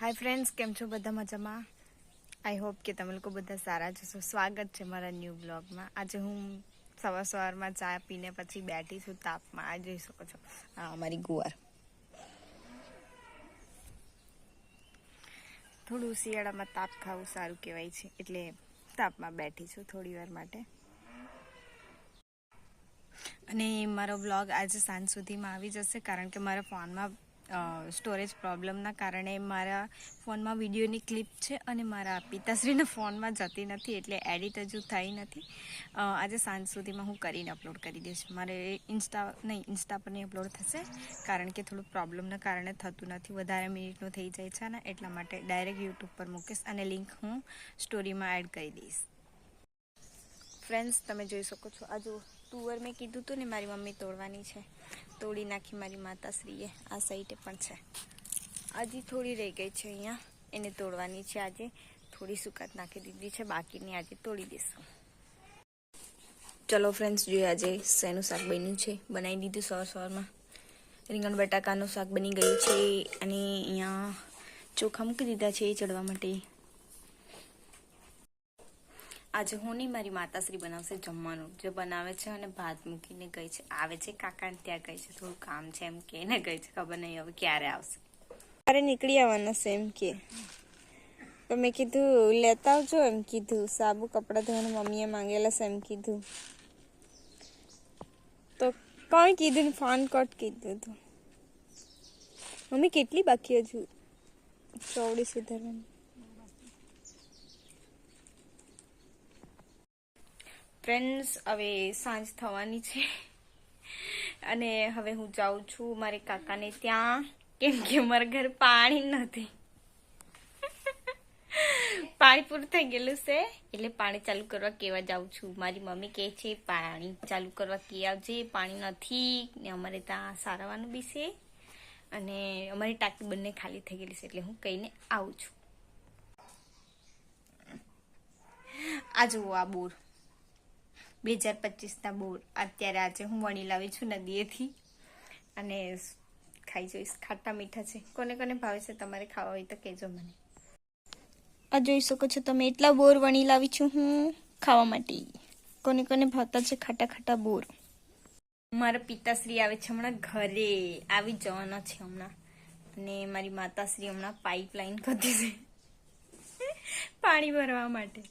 Hi friends કેમ છો? બધા મજામાં? આઈ હોપ કે તમે લોકો બધા સારા જશો સ્વાગત છે મારા ન્યૂ બ્લોગમાં આજે હું સવાર સવારમાં ચા પીને પછી બેઠી છું તાપમાં. આ જોઈ શકો છો. અમારી ગુવાર. થોડું શિયાળામાં તાપ ખાવું સારું કહેવાય છે. એટલે તાપમાં બેઠી છું થોડી વાર માટે. અને મારો બ્લોગ આજે સાંજ સુધીમાં આવી જશે કારણ કે મારા ફોનમાં સ્ટોરેજ પ્રોબ્લેમના કારણે મારા ફોનમાં વિડીયોની ક્લિપ છે અને મારા પિતાશ્રીના ફોનમાં જતી નથી એટલે એડિટ હજુ થઈ નથી. આજે સાંજ સુધીમાં હું કરીને અપલોડ કરી દઈશ. મારે ઇન્સ્ટા નહીં ઇન્સ્ટા પર નહીં અપલોડ થશે કારણ કે થોડું પ્રોબ્લેમના કારણે થતું નથી. વધારે મિનિટનું થઈ જાય છે ને, એટલા માટે ડાયરેક્ટ યુટ્યુબ પર મૂકીશ અને લિંક હું સ્ટોરીમાં એડ કરી દઈશ. ફ્રેન્ડ્સ તમે જોઈ શકો છો. આ જો તુવર મેં કીધું હતું ને, મારી મમ્મી તોડવાની છે. તોડી નાખી મારી માતાશ્રીએ. આ સાઈડે પણ છે. હજી થોડી રહી ગઈ છે અહીંયા. એને તોડવાની છે આજે. થોડી સુકાત નાખી દીધી છે. બાકીની આજે તોડી દઈશું. ચલો ફ્રેન્ડ્સ જોઈએ આજે શેનું શાક બન્યું છે. બનાવી દીધું સવાર સવારમાં. રીંગણ બટાકાનું શાક બની ગયું છે. અને અહીંયા ચોખા મૂકી દીધા છે એ ચડવા માટે. આજે હું નહીં, મારી માતાશ્રી બનાવશે જમવાનું. જે બનાવે છે અને ભાત મૂકીને ગઈ છે. આવે છે કાકા ત્યાં ગઈ છે. થોડું કામ છે એમ કે ને ગઈ છે. ખબર નહીં હવે ક્યારે આવશે. ક્યારે નીકળી આવવાના છે એમ કે. તો મેં કીધું, લેતા આવજો એમ કીધું. સાબુ, કપડાં ધોવાનું મમ્મીએ માંગેલા છે એમ કીધું. તો કોઈ કીધું ને ફોન કટ કીધું હતું મમ્મી, કેટલી બાકી હજુ? ચોવડી સુધારવાની. ફ્રેન્ડ્સ હવે સાંજ થવાની છે. અને હવે હું જાઉં છું મારે કાકાને ત્યાં, કેમ કે મારા ઘરે પાણી નથી. પાણી પૂરું થઈ ગયેલું છે, એટલે પાણી ચાલુ કરવા કેવા જાઉં છું. મારી મમ્મી કહે છે, પાણી ચાલુ કરવા કે આવજે? પાણી નથી. ને અમારે ત્યાં સારવાનું બી છે. અને અમારી ટાંકી બંને ખાલી થઈ ગયેલી છે, એટલે હું કહીને આવું છું. આ જુઓ આ બોર. બે હજાર પચીસના બોર. અત્યારે આજે હું વણી લાવી છું નદીએથી. અને ખાઈ જોઈશ. ખાટા મીઠા છે. કોને કોને ભાવે છે તમારે ખાવા હોય તો કહેજો મને. આ જોઈ શકો છો તમે એટલા બોર વણી લાવી છું હું ખાવા માટે. કોને કોને ભાવતા છે ખાટા ખાટા બોર? મારા પિતાશ્રી આવે છે હમણાં ઘરે. આવી જવાના છે હમણાં. અને મારી માતાશ્રી હમણાં પાઇપલાઇન કરતી છે. પાણી ભરવા માટે.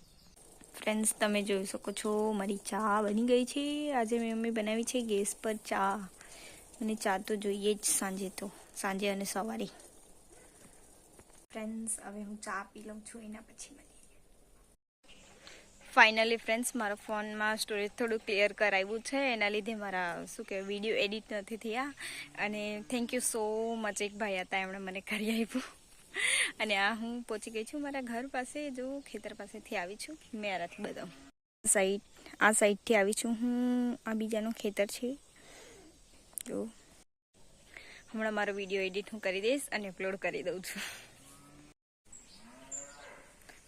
ફ્રેન્ડ્સ તમે જોઈ શકો છો, મારી ચા બની ગઈ છે. આજે મેં મમ્મી બનાવી છે ગેસ પર ચા. અને ચા તો જોઈએ જ સાંજે તો, સાંજે અને સવારે. ફ્રેન્ડ્સ હવે હું ચા પી લઉં છું, એના પછી ફાઇનલી ફ્રેન્ડ્સ મારા ફોનમાં સ્ટોરેજ થોડું ક્લિયર કરાવ્યું છે. એના લીધે મારા, શું કહેવાય વીડિયો એડિટ નથી થયા. અને થેન્ક યુ સો મચ એક ભાઈ હતા, એમણે મને કરી આપ્યું. અને આ હું પહોંચી ગઈ છું મારા ઘર પાસે, જો ખેતર પાસેથી આવી છું, મેરાથી બધા. સાઈડ, આ સાઈડથી આવી છું હું, આ બીજાનું ખેતર છે. જો, હમણાં મારો વીડિયો એડિટ હું કરી દઈશ અને અપલોડ કરી દઉં છું.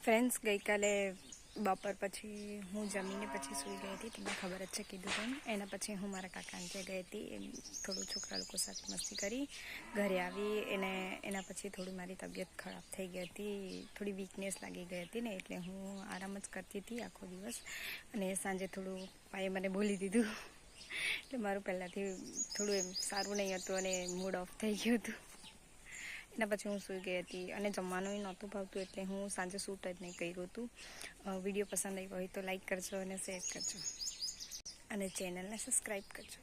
ફ્રેન્ડ્સ ગઈકાલે બપોર પછી હું જમીને પછી સૂઈ ગઈ હતી, તમને ખબર જ છે કીધું તેમ. એના પછી હું મારા કાકાને ત્યાં ગઈ હતી, એમ થોડું છોકરા લોકો સાથે મસ્તી કરી, ઘરે આવી. એને, એના પછી થોડી મારી તબિયત ખરાબ થઈ ગઈ હતી, થોડી વીકનેસ લાગી ગઈ હતી ને, એટલે હું આરામ જ કરતી હતી આખો દિવસ. અને સાંજે થોડું પાએ મને બોલી દીધું. એટલે મારું પહેલાંથી થોડું એમ સારું નહીં હતું અને મૂડ ઓફ થઈ ગયું હતું. એના પછી હું સૂઈ ગઈ હતી અને જમવાનું નહોતું ભાવતું એટલે હું સાંજે શૂટ જ નહીં કર્યું હતું. વીડિયો પસંદ આવ્યો હોય તો લાઈક કરજો અને શેર કરજો. અને ચેનલને સબસ્ક્રાઈબ કરજો.